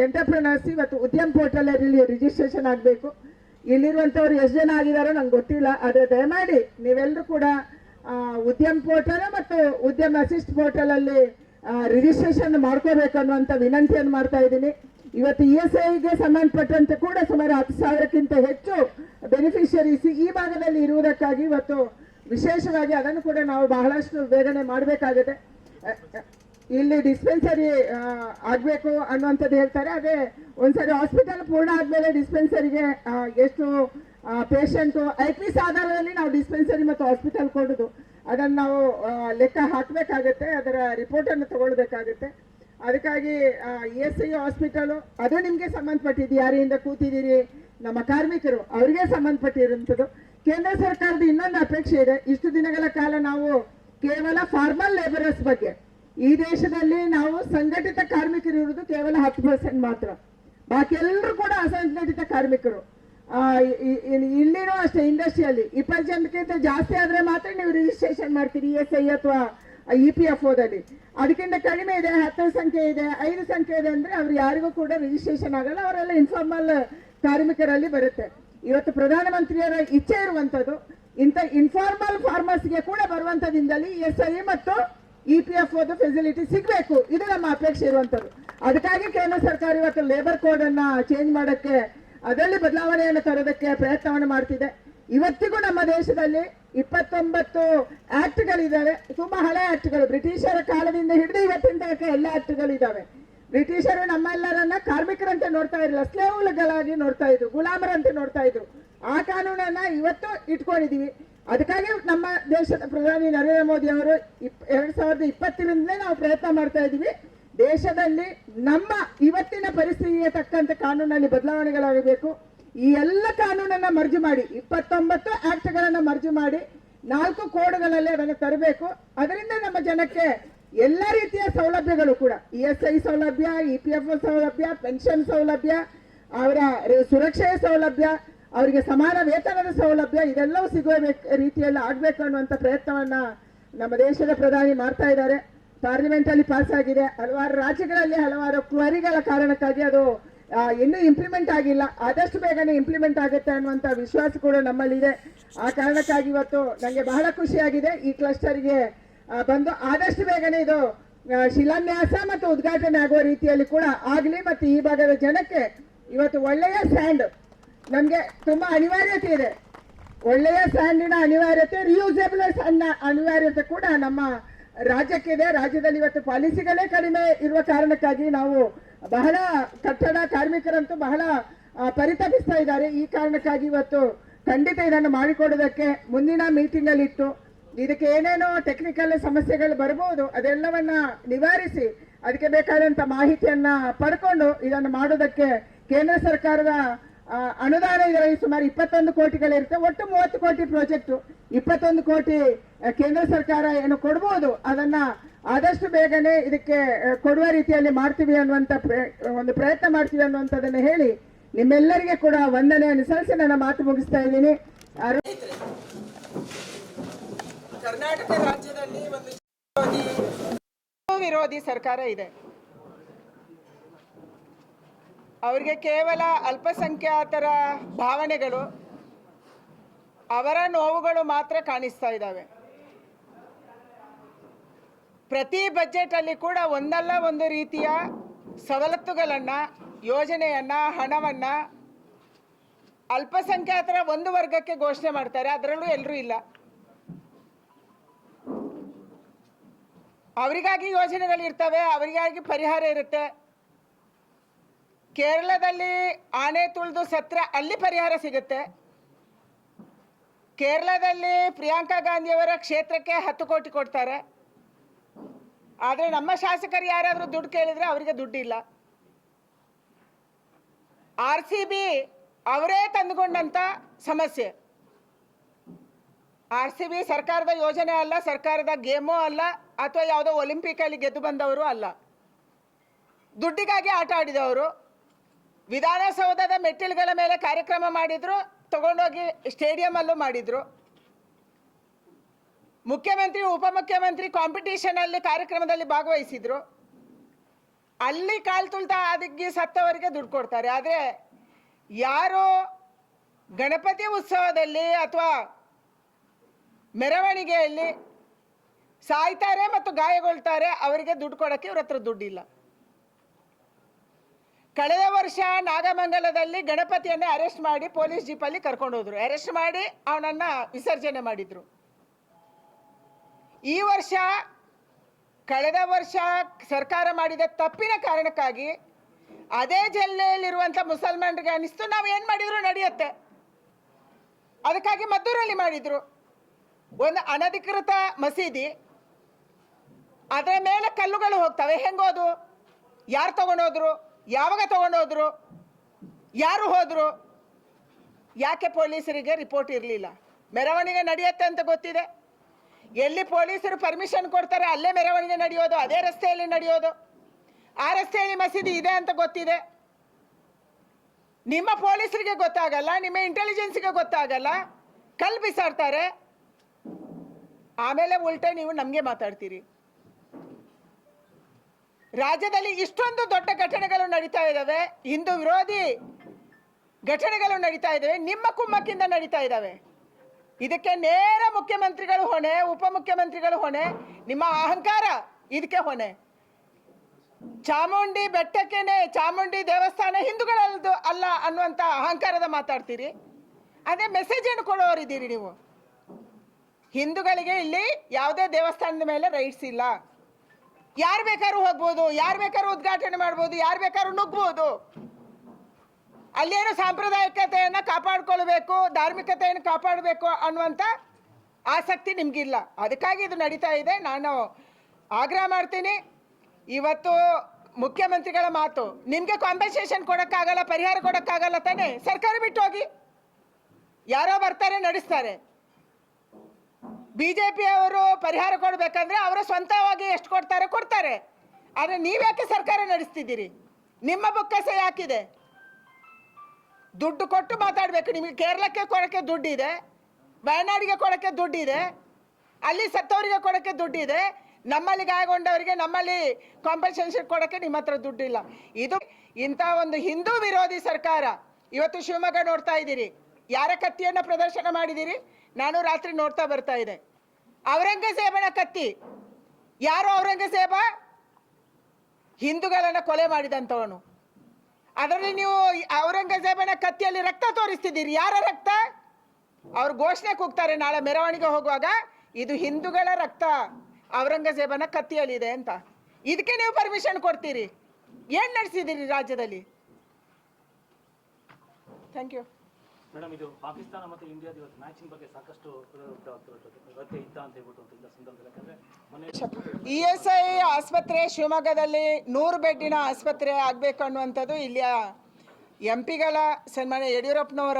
ಎಂಟರ್ಪ್ರಿನರ್ಸ್ ಇವತ್ತು ಉದ್ಯಮ ಪೋರ್ಟಲ್ ಅಲ್ಲಿ ರಿಜಿಸ್ಟ್ರೇಷನ್ ಆಗಬೇಕು. ಇಲ್ಲಿರುವಂಥವ್ರು ಎಷ್ಟು ಜನ ಆಗಿದಾರೋ ನಂಗೆ ಗೊತ್ತಿಲ್ಲ, ಆದರೆ ದಯಮಾಡಿ ನೀವೆಲ್ಲರೂ ಕೂಡ ಉದ್ಯಮ ಪೋರ್ಟಲ್ ಮತ್ತು ಉದ್ಯಮ ಅಸಿಸ್ಟ್ ಪೋರ್ಟಲ್ ಅಲ್ಲಿ ರಿಜಿಸ್ಟ್ರೇಷನ್ ಮಾಡ್ಕೋಬೇಕು ಅನ್ನುವಂಥ ವಿನಂತಿಯನ್ನು ಮಾಡ್ತಾ ಇದ್ದೀನಿ. ಇವತ್ತು ಇ ಎಸ್ ಐಗೆ ಸಂಬಂಧಪಟ್ಟಂತೆ ಕೂಡ ಸುಮಾರು ಹತ್ತು ಸಾವಿರಕ್ಕಿಂತ ಹೆಚ್ಚು ಬೆನಿಫಿಷರೀಸ್ ಈ ಭಾಗದಲ್ಲಿ ಇರುವುದಕ್ಕಾಗಿ ಇವತ್ತು ವಿಶೇಷವಾಗಿ ಅದನ್ನು ಕೂಡ ನಾವು ಬಹಳಷ್ಟು ಬೇಗನೆ ಮಾಡಬೇಕಾಗಿದೆ ಇಲ್ಲಿ ಡಿಸ್ಪೆನ್ಸರಿ ಆಗಬೇಕು ಅನ್ನುವಂಥದ್ದು ಹೇಳ್ತಾರೆ. ಅದೇ ಒಂದ್ಸರಿ ಹಾಸ್ಪಿಟಲ್ ಪೂರ್ಣ ಆದಮೇಲೆ ಡಿಸ್ಪೆನ್ಸರಿಗೆ ಎಷ್ಟು ಪೇಷಂಟು ಐ ಪಿ ಆಧಾರದಲ್ಲಿ ನಾವು ಡಿಸ್ಪೆನ್ಸರಿ ಮತ್ತು ಹಾಸ್ಪಿಟಲ್ ಕೊಡೋದು. ಅದನ್ನು ನಾವು ಲೆಕ್ಕ ಹಾಕಬೇಕಾಗತ್ತೆ, ಅದರ ರಿಪೋರ್ಟನ್ನು ತಗೊಳ್ಬೇಕಾಗತ್ತೆ. ಅದಕ್ಕಾಗಿ ಇ ಎಸ್ ಐ ಹಾಸ್ಪಿಟಲು ಅದು ನಿಮಗೆ ಸಂಬಂಧಪಟ್ಟಿದ್ದು. ಯಾರಿಂದ ಕೂತಿದ್ದೀರಿ? ನಮ್ಮ ಕಾರ್ಮಿಕರು. ಅವರಿಗೆ ಸಂಬಂಧಪಟ್ಟಿರುವಂಥದ್ದು. ಕೇಂದ್ರ ಸರ್ಕಾರದ ಇನ್ನೊಂದು ಅಪೇಕ್ಷೆ ಇದೆ. ಇಷ್ಟು ದಿನಗಳ ಕಾಲ ನಾವು ಕೇವಲ ಫಾರ್ಮಲ್ ಲೇಬರರ್ಸ್ ಬಗ್ಗೆ. ಈ ದೇಶದಲ್ಲಿ ನಾವು ಸಂಘಟಿತ ಕಾರ್ಮಿಕರು ಇರುವುದು ಕೇವಲ ಹತ್ತು ಪರ್ಸೆಂಟ್ ಮಾತ್ರ. ಬಾಕಿ ಎಲ್ಲರೂ ಕೂಡ ಅಸಂಘಟಿತ ಕಾರ್ಮಿಕರು. ಇಲ್ಲಿನೂ ಅಷ್ಟೇ ಇಂಡಸ್ಟ್ರಿಯಲ್ಲಿ ಇಪ್ಪತ್ತು ಜನಕ್ಕಿಂತ ಜಾಸ್ತಿ ಆದ್ರೆ ಮಾತ್ರ ನೀವು ರಿಜಿಸ್ಟ್ರೇಷನ್ ಮಾಡ್ತೀರಿ ಇ ಎಸ್ ಐ ಅಥವಾ ಇ ಪಿ ಎಫ್ ಓದಲ್ಲಿ ಅದಕ್ಕಿಂತ ಕಡಿಮೆ ಇದೆ ಹತ್ತು ಸಂಖ್ಯೆ ಇದೆ, ಐದು ಸಂಖ್ಯೆ ಇದೆ ಅಂದ್ರೆ ಅವ್ರು ಯಾರಿಗೂ ಕೂಡ ರಿಜಿಸ್ಟ್ರೇಷನ್ ಆಗಲ್ಲ, ಅವರೆಲ್ಲ ಇನ್ಫಾರ್ಮಲ್ ಕಾರ್ಮಿಕರಲ್ಲಿ ಬರುತ್ತೆ. ಇವತ್ತು ಪ್ರಧಾನಮಂತ್ರಿಯವರ ಇಚ್ಛೆ ಇರುವಂತದ್ದು ಇಂಥ ಇನ್ಫಾರ್ಮಲ್ ಫಾರ್ಮರ್ಸ್ಗೆ ಕೂಡ ಬರುವಂತದಿಂದಲೇ ಎಸ್ ಐ ಮತ್ತು ಇ ಪಿ ಎಫ್ ಓದು ಫೆಸಿಲಿಟಿ ಸಿಗಬೇಕು. ಇದು ನಮ್ಮ ಅಪೇಕ್ಷೆ ಇರುವಂಥದ್ದು. ಅದಕ್ಕಾಗಿ ಕೇಂದ್ರ ಸರ್ಕಾರ ಇವತ್ತು ಲೇಬರ್ ಕೋಡ್ ಅನ್ನ ಚೇಂಜ್ ಮಾಡಕ್ಕೆ, ಅದರಲ್ಲಿ ಬದಲಾವಣೆಯನ್ನು ತರೋದಕ್ಕೆ ಪ್ರಯತ್ನವನ್ನು ಮಾಡ್ತಿದೆ. ಇವತ್ತಿಗೂ ನಮ್ಮ ದೇಶದಲ್ಲಿ ಇಪ್ಪತ್ತೊಂಬತ್ತು ಆ್ಯಕ್ಟ್ಗಳಿದ್ದಾವೆ ತುಂಬಾ ಹಳೆ ಆ್ಯಕ್ಟ್ಗಳು ಬ್ರಿಟಿಷರ ಕಾಲದಿಂದ ಹಿಡಿದು ಇವತ್ತಿನ ತನಕ ಎಲ್ಲ ಆ್ಯಕ್ಟ್ಗಳಿದ್ದಾವೆ ಬ್ರಿಟಿಷರು ನಮ್ಮೆಲ್ಲರನ್ನ ಕಾರ್ಮಿಕರಂತೆ ನೋಡ್ತಾ ಇರಲಿಲ್ಲ. ಸ್ಲೇವ್ಗಳಾಗಿ ನೋಡ್ತಾ ಇದ್ರು. ಗುಲಾಮರಂತೆ ನೋಡ್ತಾ ಇದ್ರು. ಆ ಕಾನೂನನ್ನ ಇವತ್ತು ಇಟ್ಕೊಂಡಿದೀವಿ. ಅದಕ್ಕಾಗಿ ನಮ್ಮ ದೇಶದ ಪ್ರಧಾನಿ ನರೇಂದ್ರ ಮೋದಿ ಅವರು ಇಪ್, ಎರಡ್ ಸಾವಿರದ ಇಪ್ಪತ್ತರಿಂದಲೇ ನಾವು ಪ್ರಯತ್ನ ಮಾಡ್ತಾ ಇದ್ದೀವಿ. ದೇಶದಲ್ಲಿ ನಮ್ಮ ಇವತ್ತಿನ ಪರಿಸ್ಥಿತಿಗೆ ತಕ್ಕಂತೆ ಕಾನೂನಲ್ಲಿ ಬದಲಾವಣೆಗಳಾಗಬೇಕು. ಈ ಎಲ್ಲ ಕಾನೂನನ್ನ ಮರ್ಜು ಮಾಡಿ, ಇಪ್ಪತ್ತೊಂಬತ್ತು ಆಕ್ಟ್ಗಳನ್ನ ಮರ್ಜು ಮಾಡಿ, ನಾಲ್ಕು ಕೋಡ್ಗಳಲ್ಲಿ ಅದನ್ನು ತರಬೇಕು. ಅದರಿಂದ ನಮ್ಮ ಜನಕ್ಕೆ ಎಲ್ಲ ರೀತಿಯ ಸೌಲಭ್ಯಗಳು ಕೂಡ, ಇ ಎಸ್ ಐ ಸೌಲಭ್ಯ, ಇ ಪಿ ಎಫ್ ಸೌಲಭ್ಯ, ಪೆನ್ಷನ್ ಸೌಲಭ್ಯ, ಅವರ ಸುರಕ್ಷೆಯ ಸೌಲಭ್ಯ ಅವರಿಗೆ ಸಮಾನ ವೇತನದ ಸೌಲಭ್ಯ, ಇದೆಲ್ಲವೂ ಸಿಗುವ ರೀತಿಯಲ್ಲಿ ಆಗಬೇಕು ಅನ್ನುವಂಥ ಪ್ರಯತ್ನವನ್ನು ನಮ್ಮ ದೇಶದ ಪ್ರಧಾನಿ ಮಾಡ್ತಾ ಇದ್ದಾರೆ. ಪಾರ್ಲಿಮೆಂಟಲ್ಲಿ ಪಾಸ್ ಆಗಿದೆ ಹಲವಾರು ರಾಜ್ಯಗಳಲ್ಲಿ ಹಲವಾರು ಕ್ವರಿಗಳ ಕಾರಣಕ್ಕಾಗಿ ಅದು ಇನ್ನೂ ಇಂಪ್ಲಿಮೆಂಟ್ ಆಗಿಲ್ಲ. ಆದಷ್ಟು ಬೇಗನೆ ಇಂಪ್ಲಿಮೆಂಟ್ ಆಗುತ್ತೆ ಅನ್ನುವಂಥ ವಿಶ್ವಾಸ ಕೂಡ ನಮ್ಮಲ್ಲಿದೆ. ಆ ಕಾರಣಕ್ಕಾಗಿ ಇವತ್ತು ನನಗೆ ಬಹಳ ಖುಷಿಯಾಗಿದೆ. ಈ ಕ್ಲಸ್ಟರ್ಗೆ ಬಂದು ಆದಷ್ಟು ಬೇಗನೆ ಇದು ಶಿಲಾನ್ಯಾಸ ಮತ್ತು ಉದ್ಘಾಟನೆ ಆಗುವ ರೀತಿಯಲ್ಲಿ ಕೂಡ ಆಗಲಿ ಮತ್ತು ಈ ಭಾಗದ ಜನಕ್ಕೆ ಇವತ್ತು ಒಳ್ಳೆಯ ಸ್ಟ್ಯಾಂಡ್ ನಮಗೆ ತುಂಬಾ ಅನಿವಾರ್ಯತೆ ಇದೆ. ಒಳ್ಳೆಯ ಸ್ಯಾಂಡಿನ ಅನಿವಾರ್ಯತೆ ರಿಯೂಸೇಬಲ್ ಸ್ಯಾಂಡ್ ಅನಿವಾರ್ಯತೆ ಕೂಡ ನಮ್ಮ ರಾಜ್ಯಕ್ಕಿದೆ. ರಾಜ್ಯದಲ್ಲಿ ಇವತ್ತು ಪಾಲಿಸಿಗಳೇ ಕಡಿಮೆ ಇರುವ ಕಾರಣಕ್ಕಾಗಿ ನಾವು ಬಹಳ ಕಟ್ಟಡ ಕಾರ್ಮಿಕರಂತೂ ಬಹಳ ಪರಿತಪಿಸ್ತಾ ಇದ್ದಾರೆ. ಈ ಕಾರಣಕ್ಕಾಗಿ ಇವತ್ತು ಖಂಡಿತ ಇದನ್ನು ಮಾಡಿಕೊಡೋದಕ್ಕೆ ಮುಂದಿನ ಮೀಟಿಂಗ್ ಅಲ್ಲಿ ಇಟ್ಟು ಇದಕ್ಕೆ ಏನೇನೋ ಟೆಕ್ನಿಕಲ್ ಸಮಸ್ಯೆಗಳು ಬರಬಹುದು ಅದೆಲ್ಲವನ್ನ ನಿವಾರಿಸಿ ಅದಕ್ಕೆ ಬೇಕಾದಂತ ಮಾಹಿತಿಯನ್ನ ಪಡ್ಕೊಂಡು ಇದನ್ನು ಮಾಡೋದಕ್ಕೆ ಕೇಂದ್ರ ಸರ್ಕಾರದ ಅನುದಾನ ಇದರಲ್ಲಿ ಸುಮಾರು ಇಪ್ಪತ್ತೊಂದು ಕೋಟಿಗಳಿರುತ್ತೆ. ಒಟ್ಟು ಮೂವತ್ತು ಕೋಟಿ ಪ್ರಾಜೆಕ್ಟ್ ಇಪ್ಪತ್ತೊಂದು ಕೋಟಿ ಕೇಂದ್ರ ಸರ್ಕಾರ ಏನು ಕೊಡ್ಬೋದು? ಅದನ್ನ ಆದಷ್ಟು ಬೇಗನೆ ಇದಕ್ಕೆ ಕೊಡುವ ರೀತಿಯಲ್ಲಿ ಮಾಡ್ತೀವಿ ಅನ್ನುವಂಥ ಒಂದು ಪ್ರಯತ್ನ ಮಾಡ್ತೀವಿ ಅನ್ನುವಂಥದ್ದನ್ನು ಹೇಳಿ ನಿಮ್ಮೆಲ್ಲರಿಗೆ ಕೂಡ ವಂದನೆ ಅನುಸರಿಸಿ ನನ್ನ ಮಾತು ಮುಗಿಸ್ತಾ ಇದ್ದೀನಿ. ಕರ್ನಾಟಕ ರಾಜ್ಯದಲ್ಲಿ ಒಂದು ವಿರೋಧಿ ಸರ್ಕಾರ ಇದೆ. ಅವರಿಗೆ ಕೇವಲ ಅಲ್ಪಸಂಖ್ಯಾತರ ಭಾವನೆಗಳು, ಅವರ ನೋವುಗಳು ಮಾತ್ರ ಕಾಣಿಸ್ತಾ ಇದ್ದಾವೆ. ಪ್ರತಿ ಬಜೆಟ್ ಅಲ್ಲಿ ಕೂಡ ಒಂದಲ್ಲ ಒಂದು ರೀತಿಯ ಸವಲತ್ತುಗಳನ್ನ, ಯೋಜನೆಯನ್ನ, ಹಣವನ್ನ ಅಲ್ಪಸಂಖ್ಯಾತರ ಒಂದು ವರ್ಗಕ್ಕೆ ಘೋಷಣೆ ಮಾಡ್ತಾರೆ, ಅದರಲ್ಲೂ ಎಲ್ಲರೂ ಇಲ್ಲ. ಅವರಿಗಾಗಿ ಯೋಜನೆಗಳು ಇರ್ತವೆ, ಅವರಿಗಾಗಿ ಪರಿಹಾರ ಇರುತ್ತೆ. ಕೇರಳದಲ್ಲಿ ಆನೆ ತುಳಿದು ಸತ್ರ ಅಲ್ಲಿ ಪರಿಹಾರ ಸಿಗುತ್ತೆ. ಕೇರಳದಲ್ಲಿ ಪ್ರಿಯಾಂಕಾ ಗಾಂಧಿಯವರ ಕ್ಷೇತ್ರಕ್ಕೆ ಹತ್ತು ಕೋಟಿ ಕೊಡ್ತಾರೆ. ಆದರೆ ನಮ್ಮ ಶಾಸಕರು ಯಾರಾದರೂ ದುಡ್ಡು ಕೇಳಿದ್ರೆ ಅವರಿಗೆ ದುಡ್ಡಿಲ್ಲ. ಆರ್ ಸಿ ಬಿ ಅವರೇ ತಂದುಕೊಂಡಂತ ಸಮಸ್ಯೆ. ಆರ್ ಸಿ ಬಿ ಸರ್ಕಾರದ ಯೋಜನೆ ಅಲ್ಲ, ಸರ್ಕಾರದ ಗೇಮು ಅಲ್ಲ, ಅಥವಾ ಯಾವುದೋ ಒಲಿಂಪಿಕ್ ಅಲ್ಲಿ ಗೆದ್ದು ಬಂದವರು ಅಲ್ಲ. ದುಡ್ಡಿಗಾಗಿ ಆಟ ಆಡಿದವರು. ವಿಧಾನಸೌಧದ ಮೆಟ್ಟಿಲುಗಳ ಮೇಲೆ ಕಾರ್ಯಕ್ರಮ ಮಾಡಿದ್ರು, ತಗೊಂಡೋಗಿ ಸ್ಟೇಡಿಯಂ ಅಲ್ಲೂ ಮಾಡಿದ್ರು. ಮುಖ್ಯಮಂತ್ರಿ, ಉಪಮುಖ್ಯಮಂತ್ರಿ ಕಾಂಪಿಟೇಷನ್ ಅಲ್ಲಿ ಕಾರ್ಯಕ್ರಮದಲ್ಲಿ ಭಾಗವಹಿಸಿದ್ರು. ಅಲ್ಲಿ ಕಾಲ್ ತುಳ್ತಾ ಅದಕ್ಕೆ ಸತ್ತವರಿಗೆ ದುಡ್ಡು ಕೊಡ್ತಾರೆ. ಆದರೆ ಯಾರು ಗಣಪತಿ ಉತ್ಸವದಲ್ಲಿ ಅಥವಾ ಮೆರವಣಿಗೆಯಲ್ಲಿ ಸಾಯ್ತಾರೆ ಮತ್ತು ಗಾಯಗೊಳ್ತಾರೆ, ಅವರಿಗೆ ದುಡ್ಡು ಕೊಡೋಕ್ಕೆ ಇವ್ರ ಹತ್ರ ದುಡ್ಡಿಲ್ಲ. ಕಳೆದ ವರ್ಷ ನಾಗಮಂಗಲದಲ್ಲಿ ಗಣಪತಿಯನ್ನೇ ಅರೆಸ್ಟ್ ಮಾಡಿ ಪೊಲೀಸ್ ಜೀಪಲ್ಲಿ ಕರ್ಕೊಂಡು ಹೋದ್ರು ಅರೆಸ್ಟ್ ಮಾಡಿ ಅವನನ್ನ ವಿಸರ್ಜನೆ ಮಾಡಿದ್ರು. ಈ ವರ್ಷ, ಕಳೆದ ವರ್ಷ ಸರ್ಕಾರ ಮಾಡಿದ ತಪ್ಪಿನ ಕಾರಣಕ್ಕಾಗಿ ಅದೇ ಜಿಲ್ಲೆಯಲ್ಲಿರುವಂಥ ಮುಸಲ್ಮಾನರಿಗೆ ಅನಿಸ್ತು ನಾವು ಏನು ಮಾಡಿದ್ರು ನಡೆಯುತ್ತೆ. ಅದಕ್ಕಾಗಿ ಮದ್ದೂರಲ್ಲಿ ಮಾಡಿದ್ರು. ಒಂದು ಅನಧಿಕೃತ ಮಸೀದಿ, ಅದರ ಮೇಲೆ ಕಲ್ಲುಗಳು ಹೋಗ್ತವೆ. ಹೆಂಗೋದು ಯಾರು ತಗೊಂಡೋದ್ರು? ಯಾವಾಗ ತಗೊಂಡೋದ್ರು? ಯಾರು ಹೋದ್ರು? ಯಾಕೆ ಪೊಲೀಸರಿಗೆ ರಿಪೋರ್ಟ್ ಇರಲಿಲ್ಲ? ಮೆರವಣಿಗೆ ನಡೆಯುತ್ತೆ ಅಂತ ಗೊತ್ತಿದೆ. ಎಲ್ಲಿ ಪೊಲೀಸರು ಪರ್ಮಿಷನ್ ಕೊಡ್ತಾರೆ, ಅಲ್ಲೇ ಮೆರವಣಿಗೆ ನಡೆಯೋದು, ಅದೇ ರಸ್ತೆಯಲ್ಲಿ ನಡೆಯೋದು. ಆ ರಸ್ತೆಯಲ್ಲಿ ಮಸೀದಿ ಇದೆ ಅಂತ ಗೊತ್ತಿದೆ. ನಿಮ್ಮ ಪೊಲೀಸರಿಗೆ ಗೊತ್ತಾಗಲ್ಲ, ನಿಮ್ಮ ಇಂಟೆಲಿಜೆನ್ಸ್ಗೆ ಗೊತ್ತಾಗಲ್ಲ. ಕಲ್ ಬಿಸಾಡ್ತಾರೆ. ಆಮೇಲೆ ಉಲ್ಟೆ ನೀವು ನಮಗೆ ಮಾತಾಡ್ತೀರಿ. ರಾಜ್ಯದಲ್ಲಿ ಇಷ್ಟೊಂದು ದೊಡ್ಡ ಘಟನೆಗಳು ನಡೀತಾ ಇದ್ದಾವೆ. ಹಿಂದೂ ವಿರೋಧಿ ಘಟನೆಗಳು ನಡೀತಾ ಇದ್ದಾವೆ. ನಿಮ್ಮ ಕುಮ್ಮಕ್ಕಿಂದ ನಡೀತಾ ಇದ್ದಾವೆ. ಇದಕ್ಕೆ ನೇರ ಮುಖ್ಯಮಂತ್ರಿಗಳು ಹೊಣೆ, ಉಪಮುಖ್ಯಮಂತ್ರಿಗಳು ಹೊಣೆ, ನಿಮ್ಮ ಅಹಂಕಾರ ಇದಕ್ಕೆ ಹೊಣೆ. ಚಾಮುಂಡಿ ಬೆಟ್ಟಕ್ಕೇನೆ, ಚಾಮುಂಡಿ ದೇವಸ್ಥಾನ ಹಿಂದೂಗಳದ್ದು ಅಲ್ಲ ಅನ್ನುವಂಥ ಅಹಂಕಾರದ ಮಾತಾಡ್ತೀರಿ. ಅದೇ ಮೆಸೇಜ್ ಏನು ಕೊಡೋರಿದ್ದೀರಿ ನೀವು? ಹಿಂದೂಗಳಿಗೆ ಇಲ್ಲಿ ಯಾವುದೇ ದೇವಸ್ಥಾನದ ಮೇಲೆ ರೈಟ್ಸ್ ಇಲ್ಲ. ಯಾರು ಬೇಕಾದ್ರೂ ಹೋಗ್ಬೋದು, ಯಾರು ಬೇಕಾದ್ರೂ ಉದ್ಘಾಟನೆ ಮಾಡ್ಬೋದು, ಯಾರು ಬೇಕಾದ್ರೂ ನುಗ್ಬೋದು. ಅಲ್ಲೇನು ಸಾಂಪ್ರದಾಯಿಕತೆಯನ್ನು ಕಾಪಾಡ್ಕೊಳ್ಬೇಕು, ಧಾರ್ಮಿಕತೆಯನ್ನು ಕಾಪಾಡಬೇಕು ಅನ್ನುವಂಥ ಆಸಕ್ತಿ ನಿಮಗಿಲ್ಲ. ಅದಕ್ಕಾಗಿ ಇದು ನಡೀತಾ ಇದೆ. ನಾನು ಆಗ್ರಹ ಮಾಡ್ತೀನಿ. ಇವತ್ತು ಮುಖ್ಯಮಂತ್ರಿಗಳ ಮಾತು. ನಿಮಗೆ ಕಾಂಪನ್ಸೇಷನ್ ಕೊಡೋಕ್ಕಾಗಲ್ಲ, ಪರಿಹಾರ ಕೊಡೋಕ್ಕಾಗಲ್ಲ ತಾನೇ? ಸರ್ಕಾರ ಬಿಟ್ಟು ಹೋಗಿ ಯಾರೋ ಬರ್ತಾರೆ, ನಡೆಸ್ತಾರೆ. ಬಿ ಜೆ ಪಿಯವರು ಪರಿಹಾರ ಕೊಡಬೇಕಂದ್ರೆ ಅವರ ಸ್ವಂತವಾಗಿ ಎಷ್ಟು ಕೊಡ್ತಾರೆ ಕೊಡ್ತಾರೆ. ಆದರೆ ನೀವ್ಯಾಕೆ ಸರ್ಕಾರ ನಡೆಸ್ತಿದ್ದೀರಿ? ನಿಮ್ಮ ಬೊಕ್ಕಸ ಯಾಕಿದೆ? ದುಡ್ಡು ಕೊಟ್ಟು ಮಾತಾಡಬೇಕು. ನಿಮಗೆ ಕೇರಳಕ್ಕೆ ಕೊಡೋಕ್ಕೆ ದುಡ್ಡಿದೆ, ವಯನಾಡಿಗೆ ಕೊಡೋಕ್ಕೆ ದುಡ್ಡಿದೆ, ಅಲ್ಲಿ ಸತ್ತವರಿಗೆ ಕೊಡೋಕ್ಕೆ ದುಡ್ಡಿದೆ, ನಮ್ಮಲ್ಲಿ ಗಾಯಗೊಂಡವರಿಗೆ ನಮ್ಮಲ್ಲಿ ಕಾಂಪನ್ಸೇಷನ್ ಕೊಡೋಕ್ಕೆ ನಿಮ್ಮ ಹತ್ರ ದುಡ್ಡಿಲ್ಲ. ಇದು ಇಂಥ ಒಂದು ಹಿಂದೂ ವಿರೋಧಿ ಸರ್ಕಾರ. ಇವತ್ತು ಶಿವಮೊಗ್ಗ ನೋಡ್ತಾ ಇದ್ದೀರಿ. ಯಾರ ಕತ್ತಿಯನ್ನು ಪ್ರದರ್ಶನ ಮಾಡಿದ್ದೀರಿ? ನಾನು ರಾತ್ರಿ ನೋಡ್ತಾ ಬರ್ತಾ ಇದೆ ಔರಂಗಜೇಬನ ಕತ್ತಿ. ಯಾರು ಔರಂಗಜೇಬ? ಹಿಂದೂಗಳನ್ನ ಕೊಲೆ ಮಾಡಿದಂಥವನು ಅದರಲ್ಲಿ ನೀವು ಔರಂಗಜೇಬನ ಕತ್ತಿಯಲ್ಲಿ ರಕ್ತ ತೋರಿಸ್ತಿದ್ದೀರಿ. ಯಾರ ರಕ್ತ? ಅವ್ರು ಘೋಷಣೆ ಕೂಗ್ತಾರೆ ನಾಳೆ ಮೆರವಣಿಗೆ ಹೋಗುವಾಗ, ಇದು ಹಿಂದೂಗಳ ರಕ್ತ, ಔರಂಗಜೇಬನ ಕತ್ತಿಯಲ್ಲಿದೆ ಅಂತ. ಇದಕ್ಕೆ ನೀವು ಪರ್ಮಿಷನ್ ಕೊಡ್ತೀರಿ. ಏನು ನಡೆಸಿದ್ದೀರಿ ರಾಜ್ಯದಲ್ಲಿ? ಥ್ಯಾಂಕ್ ಯು ಮೇಡಮ್, ಇದು ಪಾಕಿಸ್ತಾನ ಮತ್ತು ಇಂಡಿಯಾದ ಇವತ್ತು ಮ್ಯಾಚಿನ ಬಗ್ಗೆ ಸಾಕಷ್ಟು ಅಗತ್ಯ ಇತ್ತ ಅಂತ ಹೇಳ್ಬಿಟ್ಟು ಅಂತ ಸಂದರ್ಭದಲ್ಲಿ ಯಾಕಂದ್ರೆ ಇ ಎಸ್ ಐ ಆಸ್ಪತ್ರೆ ಶಿವಮೊಗ್ಗದಲ್ಲಿ ನೂರು ಬೆಡ್ಡಿನ ಆಸ್ಪತ್ರೆ ಆಗಬೇಕು ಅನ್ನುವಂಥದ್ದು ಇಲ್ಲಿಯ ಎಂ ಪಿಗಳ ಸನ್ಮಾನ್ಯ ಯಡಿಯೂರಪ್ಪನವರ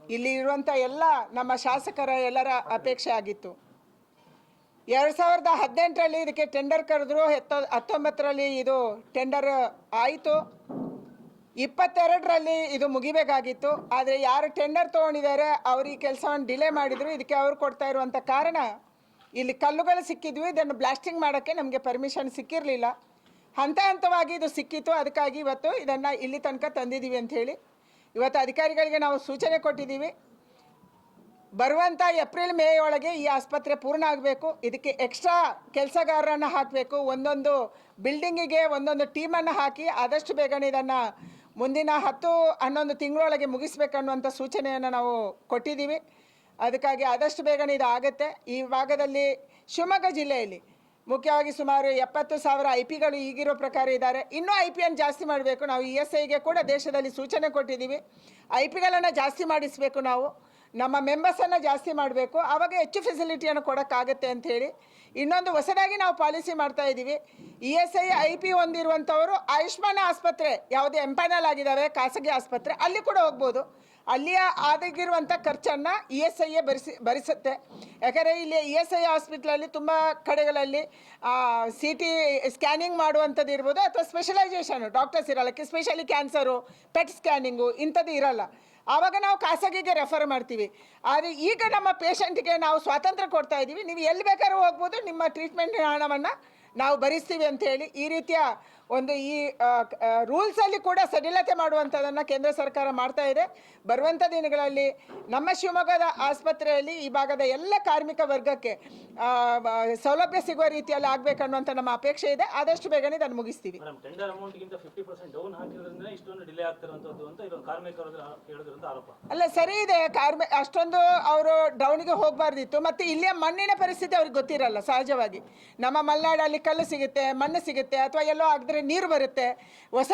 ಇಲ್ಲಿ ಇರುವಂಥ ಎಲ್ಲ ನಮ್ಮ ಶಾಸಕರ ಎಲ್ಲರ ಅಪೇಕ್ಷೆ ಆಗಿತ್ತು. ಎರಡು ಸಾವಿರದ ಹದಿನೆಂಟರಲ್ಲಿ ಇದಕ್ಕೆ ಟೆಂಡರ್ ಕರೆದ್ರು, ಹತ್ತೊ ಹತ್ತೊಂಬತ್ತರಲ್ಲಿ ಇದು ಟೆಂಡರ್ ಆಯಿತು. ಇಪ್ಪತ್ತೆರಡರಲ್ಲಿ ಇದು ಮುಗಿಬೇಕಾಗಿತ್ತು, ಆದರೆ ಯಾರು ಟೆಂಡರ್ ತೊಗೊಂಡಿದ್ದಾರೆ, ಅವರು ಈ ಕೆಲಸವನ್ನು ಡಿಲೇ ಮಾಡಿದರು, ಇದಕ್ಕೆ ಅವರು ಕೊಡ್ತಾ ಇರುವಂಥ ಕಾರಣ, ಇಲ್ಲಿ ಕಲ್ಲುಗಳು ಸಿಕ್ಕಿದ್ವಿ, ಇದನ್ನು ಬ್ಲಾಸ್ಟಿಂಗ್ ಮಾಡೋಕ್ಕೆ ನಮಗೆ ಪರ್ಮಿಷನ್ ಸಿಕ್ಕಿರಲಿಲ್ಲ. ಹಂತ ಹಂತವಾಗಿ ಇದು ಸಿಕ್ಕಿತ್ತು, ಅದಕ್ಕಾಗಿ ಇವತ್ತು ಇದನ್ನು ಇಲ್ಲಿ ತನಕ ತಂದಿದ್ದೀವಿ ಹೇಳಿ, ಇವತ್ತು ಅಧಿಕಾರಿಗಳಿಗೆ ನಾವು ಸೂಚನೆ ಕೊಟ್ಟಿದ್ದೀವಿ ಬರುವಂಥ ಏಪ್ರಿಲ್, ಮೇ ಒಳಗೆ ಈ ಆಸ್ಪತ್ರೆ ಪೂರ್ಣ ಆಗಬೇಕು, ಇದಕ್ಕೆ ಎಕ್ಸ್ಟ್ರಾ ಕೆಲಸಗಾರರನ್ನು ಹಾಕಬೇಕು, ಒಂದೊಂದು ಬಿಲ್ಡಿಂಗಿಗೆ ಒಂದೊಂದು ಟೀಮನ್ನು ಹಾಕಿ ಆದಷ್ಟು ಬೇಗನೆ ಇದನ್ನು ಮುಂದಿನ ಹತ್ತು ಹನ್ನೊಂದು ತಿಂಗಳೊಳಗೆ ಮುಗಿಸ್ಬೇಕನ್ನುವಂಥ ಸೂಚನೆಯನ್ನು ನಾವು ಕೊಟ್ಟಿದ್ದೀವಿ. ಅದಕ್ಕಾಗಿ ಆದಷ್ಟು ಬೇಗನೆ ಇದು ಆಗುತ್ತೆ ಈ ಭಾಗದಲ್ಲಿ ಶಿವಮೊಗ್ಗ ಜಿಲ್ಲೆಯಲ್ಲಿ ಮುಖ್ಯವಾಗಿ ಸುಮಾರು ಎಪ್ಪತ್ತು ಸಾವಿರ ಐ ಪಿಗಳು ಈಗಿರೋ ಪ್ರಕಾರ ಇದ್ದಾರೆ. ಇನ್ನೂ ಐ ಪಿಯನ್ನು ಜಾಸ್ತಿ ಮಾಡಬೇಕು. ನಾವು ಇ ಎಸ್ ಐಗೆ ಕೂಡ ದೇಶದಲ್ಲಿ ಸೂಚನೆ ಕೊಟ್ಟಿದ್ದೀವಿ. ಐ ಪಿಗಳನ್ನು ಜಾಸ್ತಿ ಮಾಡಿಸಬೇಕು ನಾವು. ನಮ್ಮ ಮೆಂಬರ್ಸನ್ನು ಜಾಸ್ತಿ ಮಾಡಬೇಕು. ಆವಾಗ ಹೆಚ್ಚು ಫೆಸಿಲಿಟಿಯನ್ನು ಕೊಡೋಕ್ಕಾಗತ್ತೆ ಹೇಳಿ ಇನ್ನೊಂದು ಹೊಸದಾಗಿ ನಾವು ಪಾಲಿಸಿ ಮಾಡ್ತಾ ಇದ್ದೀವಿ. E S I I P ಹೊಂದಿರುವಂಥವರು Ayushman ಆಸ್ಪತ್ರೆ, ಯಾವುದೇ ಎಂಪ್ಯಾನಲ್ ಆಗಿದ್ದಾವೆ ಖಾಸಗಿ ಆಸ್ಪತ್ರೆ, ಅಲ್ಲಿ ಕೂಡ ಹೋಗ್ಬೋದು. ಅಲ್ಲಿಯ ಆದಾಗಿರುವಂಥ ಖರ್ಚನ್ನು ಇ ಎಸ್ ಐ ಎ ಭರಿಸಿ ಭರಿಸುತ್ತೆ ಯಾಕಂದರೆ ಇಲ್ಲಿ ಇ ಎಸ್ ಐ ಹಾಸ್ಪಿಟ್ಲಲ್ಲಿ ತುಂಬ ಕಡೆಗಳಲ್ಲಿ ಸಿ ಟಿ ಸ್ಕ್ಯಾನಿಂಗ್ ಮಾಡುವಂಥದ್ದು ಇರ್ಬೋದು, ಅಥವಾ ಸ್ಪೆಷಲೈಸೇಷನ್ ಡಾಕ್ಟರ್ಸ್ ಇರಲ್ಲ, ಸ್ಪೆಷಲಿ ಕ್ಯಾನ್ಸರು, ಪೆಟ್ ಸ್ಕ್ಯಾನಿಂಗು ಇಂಥದ್ದು ಇರಲ್ಲ. ಆವಾಗ ನಾವು ಖಾಸಗಿಗೆ ರೆಫರ್ ಮಾಡ್ತೀವಿ. ಆದರೆ ಈಗ ನಮ್ಮ ಪೇಷಂಟ್ಗೆ ನಾವು ಸ್ವಾತಂತ್ರ್ಯ ಕೊಡ್ತಾ ಇದ್ದೀವಿ ನೀವು ಎಲ್ಲಿ ಬೇಕಾದ್ರೂ ಹೋಗ್ಬೋದು, ನಿಮ್ಮ ಟ್ರೀಟ್ಮೆಂಟ್ ಹಣವನ್ನು ನಾವು ಭರಿಸ್ತೀವಿ ಅಂತ ಹೇಳಿ ಈ ರೀತಿಯ ಒಂದು ಈ ರೂಲ್ಸಲ್ಲಿ ಕೂಡ ಸಡಿಲತೆ ಮಾಡುವಂಥದ್ದನ್ನು ಕೇಂದ್ರ ಸರ್ಕಾರ ಮಾಡ್ತಾ ಇದೆ. ಬರುವಂಥ ದಿನಗಳಲ್ಲಿ ನಮ್ಮ ಶಿವಮೊಗ್ಗದ ಆಸ್ಪತ್ರೆಯಲ್ಲಿ ಈ ಭಾಗದ ಎಲ್ಲ ಕಾರ್ಮಿಕ ವರ್ಗಕ್ಕೆ ಸೌಲಭ್ಯ ಸಿಗುವ ರೀತಿಯಲ್ಲಿ ಆಗಬೇಕನ್ನುವಂಥ ನಮ್ಮ ಅಪೇಕ್ಷೆ ಇದೆ. ಆದಷ್ಟು ಬೇಗನೆ ಇದನ್ನು ಮುಗಿಸ್ತೀವಿ. ಅಲ್ಲ ಸರಿ ಇದೆ. ಕಾರ್ಮಿ ಅಷ್ಟೊಂದು ಅವರು ಡೌನ್ಗೆ ಹೋಗಬಾರ್ದಿತ್ತು. ಮತ್ತು ಇಲ್ಲಿಯ ಮಣ್ಣಿನ ಪರಿಸ್ಥಿತಿ ಅವ್ರಿಗೆ ಗೊತ್ತಿರಲ್ಲ ಸಹಜವಾಗಿ. ನಮ್ಮ ಮಲೆನಾಡಲ್ಲಿ ಕಲ್ಲು ಸಿಗುತ್ತೆ ಮಣ್ಣು ಸಿಗುತ್ತೆ ಅಥವಾ ಎಲ್ಲೋ ಆಗಿದ್ರೆ ನೀರು ಬರುತ್ತೆ. ಹೊಸ